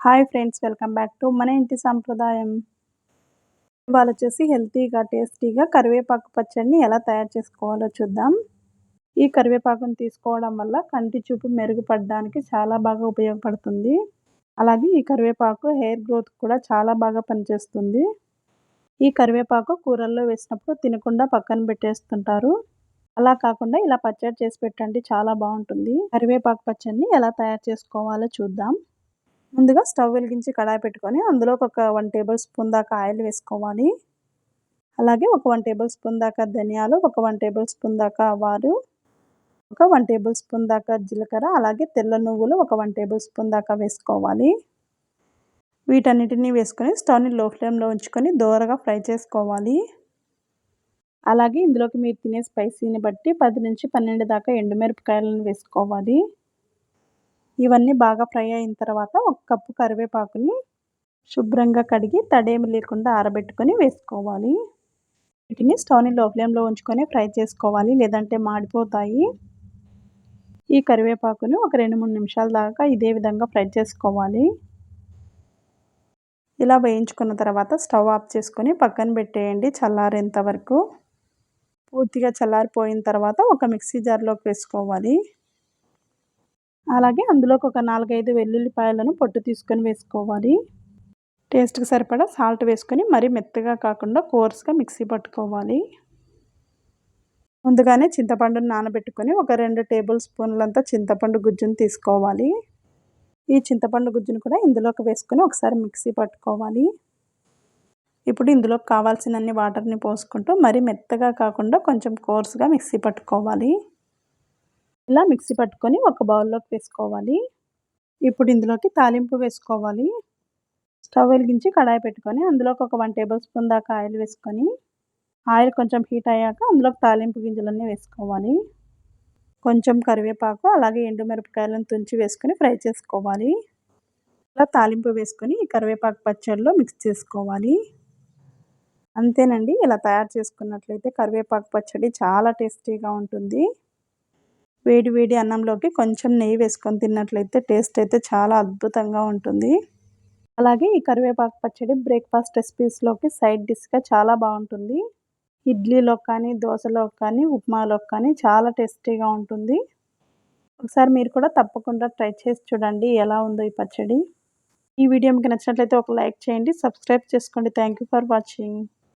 Hi friends welcome back to మన ఇంటి సాంప్రదాయం. ఇవాళ వచ్చేసి హెల్తీగా టేస్టీగా కరివేపాకు పచ్చడిని ఎలా తయారు చేసుకోవాలో చూద్దాం. ఈ కరివేపాకుని తీసుకోవడం వల్ల కంటి చూపు మెరుగుపడడానికి చాలా బాగా ఉపయోగపడుతుంది. అలాగే ఈ కరివేపాకు హెయిర్ గ్రోత్ కూడా చాలా బాగా పనిచేస్తుంది. ఈ కరివేపాకు కూరల్లో వేసినప్పుడు తినకుండా పక్కన పెట్టేస్తుంటారు. అలా కాకుండా ఇలా పచ్చడి చేసి పెట్టండి చాలా బాగుంటుంది. కరివేపాకు పచ్చడిని ఎలా తయారు చేసుకోవాలో చూద్దాం. ముందుగా స్టవ్ వెలిగించి కడాయి పెట్టుకొని అందులో ఒక వన్ టేబుల్ స్పూన్ దాకా ఆయిల్ వేసుకోవాలి. అలాగే ఒక వన్ టేబుల్ స్పూన్ దాకా ధనియాలు ఒక వన్ టేబుల్ స్పూన్ దాకా వారు ఒక వన్ టేబుల్ స్పూన్ దాకా జీలకర్ర అలాగే తెల్ల నువ్వులు ఒక వన్ టేబుల్ స్పూన్ దాకా వేసుకోవాలి. వీటన్నిటిని వేసుకొని స్టవ్ని లో ఫ్లేమ్లో ఉంచుకొని దోరగా ఫ్రై చేసుకోవాలి. అలాగే ఇందులోకి మీరు తినే స్పైసీని బట్టి పది నుంచి పన్నెండు దాకా ఎండుమిరపకాయలను వేసుకోవాలి. ఇవన్నీ బాగా ఫ్రై అయిన తర్వాత ఒక కప్పు కరివేపాకుని శుభ్రంగా కడిగి తడేమి లేకుండా ఆరబెట్టుకొని వేసుకోవాలి. వీటిని స్టవ్ని లో ఫ్లేమ్లో ఉంచుకొని ఫ్రై చేసుకోవాలి లేదంటే మాడిపోతాయి. ఈ కరివేపాకుని ఒక రెండు మూడు నిమిషాల దాకా ఇదే విధంగా ఫ్రై చేసుకోవాలి. ఇలా వేయించుకున్న తర్వాత స్టవ్ ఆఫ్ చేసుకొని పక్కన పెట్టేయండి చల్లారేంత వరకు. పూర్తిగా చల్లారిపోయిన తర్వాత ఒక మిక్సీ జార్లోకి వేసుకోవాలి. అలాగే అందులోకి ఒక నాలుగైదు వెల్లుల్లిపాయలను పొట్టు తీసుకొని వేసుకోవాలి. టేస్ట్కి సరిపడా సాల్ట్ వేసుకొని మరీ మెత్తగా కాకుండా కోర్స్గా మిక్సీ పట్టుకోవాలి. ముందుగానే చింతపండును నానబెట్టుకొని ఒక రెండు టేబుల్ స్పూన్లంతా చింతపండు గుజ్జును తీసుకోవాలి. ఈ చింతపండు గుజ్జును కూడా ఇందులోకి వేసుకొని ఒకసారి మిక్సీ పట్టుకోవాలి. ఇప్పుడు ఇందులోకి కావాల్సినన్ని వాటర్ని పోసుకుంటూ మరీ మెత్తగా కాకుండా కొంచెం కోర్స్గా మిక్సీ పట్టుకోవాలి. ఇలా మిక్సీ పట్టుకొని ఒక బౌల్లోకి వేసుకోవాలి. ఇప్పుడు ఇందులోకి తాలింపు వేసుకోవాలి. స్టవ్ వెలిగించి కడాయి పెట్టుకొని అందులోకి ఒక వన్ టేబుల్ స్పూన్ దాకా ఆయిల్ వేసుకొని ఆయిల్ కొంచెం హీట్ అయ్యాక అందులోకి తాలింపు గింజలన్నీ వేసుకోవాలి. కొంచెం కరివేపాకు అలాగే ఎండుమిరపకాయలను తుంచి వేసుకొని ఫ్రై చేసుకోవాలి. ఇలా తాలింపు వేసుకొని ఈ కరివేపాకు పచ్చడిలో మిక్స్ చేసుకోవాలి. అంతేనండి ఇలా తయారు చేసుకున్నట్లయితే కరివేపాకు పచ్చడి చాలా టేస్టీగా ఉంటుంది. వేడి వేడి అన్నంలోకి కొంచెం నెయ్యి వేసుకొని తిన్నట్లయితే టేస్ట్ అయితే చాలా అద్భుతంగా ఉంటుంది. అలాగే ఈ కరివేపాకు పచ్చడి బ్రేక్ఫాస్ట్ రెసిపీస్లోకి సైడ్ డిష్గా చాలా బాగుంటుంది. ఇడ్లీలో కానీ దోశలో కానీ ఉప్మాలో కానీ చాలా టేస్టీగా ఉంటుంది. ఒకసారి మీరు కూడా తప్పకుండా ట్రై చేసి చూడండి ఎలా ఉందో ఈ పచ్చడి. ఈ వీడియో మీకు నచ్చినట్లయితే ఒక లైక్ చేయండి సబ్స్క్రైబ్ చేసుకోండి. Thank for watching.